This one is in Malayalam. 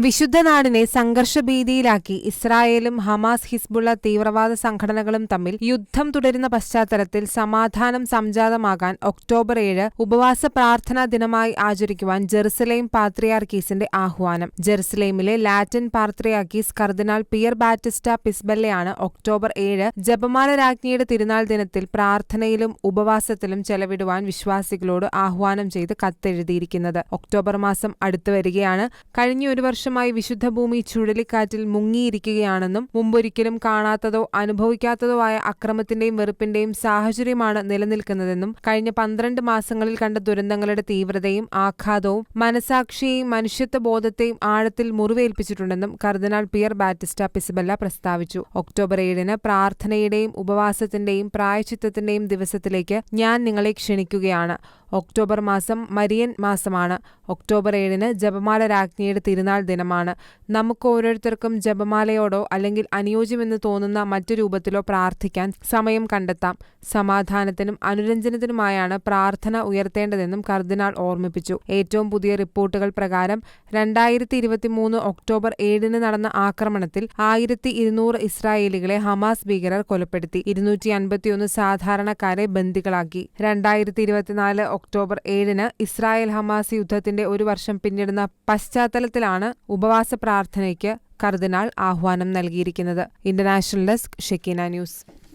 വിശുദ്ധ നാടിനെ സംഘർഷഭീതിയിലാക്കി ഇസ്രായേലും ഹമാസ് ഹിസ്ബുള്ള തീവ്രവാദ സംഘടനകളും തമ്മിൽ യുദ്ധം തുടരുന്ന പശ്ചാത്തലത്തിൽ സമാധാനം സംജാതമാകാൻ ഒക്ടോബർ ഏഴ് ഉപവാസ പ്രാർത്ഥനാ ദിനമായി ആചരിക്കുവാൻ ജെറുസലേം പാത്രിയാർക്കീസിന്റെ ആഹ്വാനം. ജെറുസലേമിലെ ലാറ്റിൻ പാത്രിയാർക്കീസ് കർദിനാൾ പിയർ ബാറ്റിസ്റ്റ പിസ്ബല്ലയാണ് ഒക്ടോബർ ഏഴ് ജപമാല രാജ്ഞിയുടെ തിരുനാൾ ദിനത്തിൽ പ്രാർത്ഥനയിലും ഉപവാസത്തിലും ചെലവിടുവാൻ വിശ്വാസികളോട് ആഹ്വാനം ചെയ്ത് കത്തെഴുതിയിരിക്കുന്നത്. ഒക്ടോബർ മാസം അടുത്തു വരികയാണ്. കഴിഞ്ഞ ഒരു വർഷമായി വിശുദ്ധ ഭൂമി ചുഴലിക്കാറ്റിൽ മുങ്ങിയിരിക്കുകയാണെന്നും മുമ്പൊരിക്കലും കാണാത്തതോ അനുഭവിക്കാത്തതോ ആയ അക്രമത്തിന്റെയും വെറുപ്പിന്റെയും സാഹചര്യമാണ് നിലനിൽക്കുന്നതെന്നും കഴിഞ്ഞ പന്ത്രണ്ട് മാസങ്ങളിൽ കണ്ട ദുരന്തങ്ങളുടെ തീവ്രതയും ആഘാതവും മനസാക്ഷിയെയും മനുഷ്യത്വ ബോധത്തെയും ആഴത്തിൽ മുറിവേൽപ്പിച്ചിട്ടുണ്ടെന്നും കർദിനാൾ പിയർ ബാറ്റിസ്റ്റ പിസബല്ല പ്രസ്താവിച്ചു. ഒക്ടോബർ ഏഴിന് പ്രാർത്ഥനയുടെയും ഉപവാസത്തിന്റെയും പ്രായച്ചിത്തത്തിന്റെയും ദിവസത്തിലേക്ക് ഞാൻ നിങ്ങളെ ക്ഷണിക്കുകയാണ്. ഒക്ടോബർ മാസം മരിയൻ മാസമാണ്. ഒക്ടോബർ ഏഴിന് ജപമാല രാജ്ഞിയുടെ തിരുനാൾ ദിനമാണ്. നമുക്ക് ഓരോരുത്തർക്കും ജപമാലയോടോ അല്ലെങ്കിൽ അനുയോജ്യമെന്ന് തോന്നുന്ന മറ്റു രൂപത്തിലോ പ്രാർത്ഥിക്കാൻ സമയം കണ്ടെത്താം. സമാധാനത്തിനും അനുരഞ്ജനത്തിനുമായാണ് പ്രാർത്ഥന ഉയർത്തേണ്ടതെന്നും കർദിനാൾ ഓർമ്മിപ്പിച്ചു. ഏറ്റവും പുതിയ റിപ്പോർട്ടുകൾ പ്രകാരം രണ്ടായിരത്തി ഇരുപത്തിമൂന്ന് ഒക്ടോബർ ഏഴിന് നടന്ന ആക്രമണത്തിൽ ആയിരത്തി ഇരുന്നൂറ് ഇസ്രായേലികളെ ഹമാസ് ഭീകരർ കൊലപ്പെടുത്തി. ഇരുന്നൂറ്റി അൻപത്തിയൊന്ന് സാധാരണക്കാരെ ബന്ദികളാക്കി. രണ്ടായിരത്തി ഇരുപത്തിനാല് ഒക്ടോബർ ഏഴിന് ഇസ്രായേൽ ഹമാസ് യുദ്ധത്തിന്റെ ഒരു വർഷം പിന്നിടുന്ന പശ്ചാത്തലത്തിലാണ് ഉപവാസ പ്രാർത്ഥനയ്ക്ക് കർദിനാൾ ആഹ്വാനം നൽകിയിരിക്കുന്നത്. International desk Shekinah news.